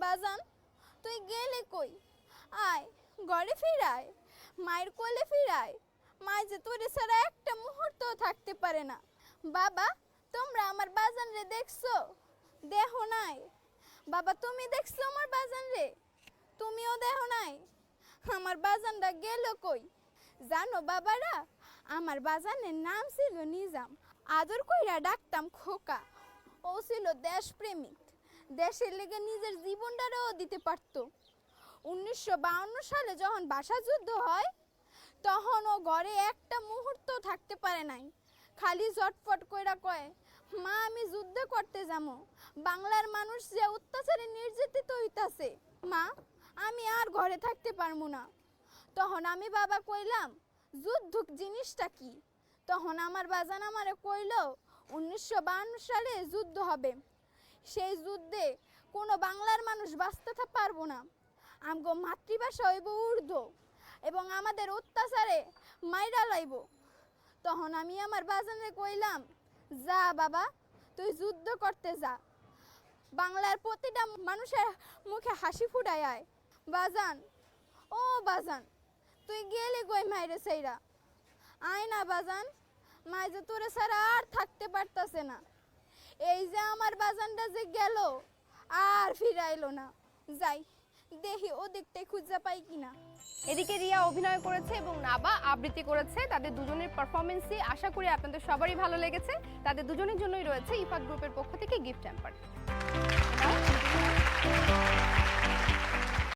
বাজান, তুই গেলে কই? আয়, ঘরে ফিরায়, মায়ের কোলে ফিরায়। মায় যে তোরে ছাড়া একটা মুহূর্ত থাকতে পারে না। বাবা, তোমরা আমার বাজান রে দেখছ? দেহ নাই। বাবা, তুমি দেখছ আমার বাজান রে? তুমিও দেহ নাই। আমার বাজানটা গেল কই? জানো বাবারা, আমার বাজানের নাম ছিল নিজাম। আদর কইরা ডাকতাম খোকা। ও ছিল দেশপ্রেমিক। দেশের লেগে নিজের জীবনটারও দিতে পারতো। উনিশশো সালে যখন বাসা যুদ্ধ হয়, তখন ও ঘরে একটা মুহূর্ত থাকতে পারে নাই। খালি জটফট কইরা কয়, মা, আমি যুদ্ধ করতে যাব বাংলার মানুষ যে অত্যাচারে নির্যাতিত হইতাছে, মা, আমি আর ঘরে থাকতে পারব না। তখন আমি বাবা কইলাম, যুদ্ধ জিনিসটা কি? তখন আমার বাজান আমারে কইল, উনিশশো সালে যুদ্ধ হবে। সেই যুদ্ধে কোনো বাংলার মানুষ বাঁচতে পারব না। আমগো মাতৃভাষা হইব উর্দু এবং আমাদের অত্যাচারে মাইরা লাইব। তখন আমি আমার বাজানে কইলাম, যা বাবা, তুই যুদ্ধ করতে যা। বাংলার প্রতিটা মানুষের মুখে হাসি ফুটায় আয়। বাজান, ও বাজান, তুই গেলি কই মাইরে সেইরা আয় না বাজান মাই যে তোরে ছাড়া আর থাকতে পারতাছে না। এই যে আমার বাজানটা যে গেল, আর ফিরাইলো না। যাই, দেখি ও ওদিকটাই খুঁজে পাই কিনা। এদিকে রিয়া অভিনয় করেছে এবং নাবা আবৃত্তি করেছে। তাদের দুজনের পারফরমেন্সই আশা করি আপনাদের সবারই ভালো লেগেছে। তাদের দুজনের জন্যই রয়েছে ইফাত গ্রুপের পক্ষ থেকে গিফট হ্যাম্পার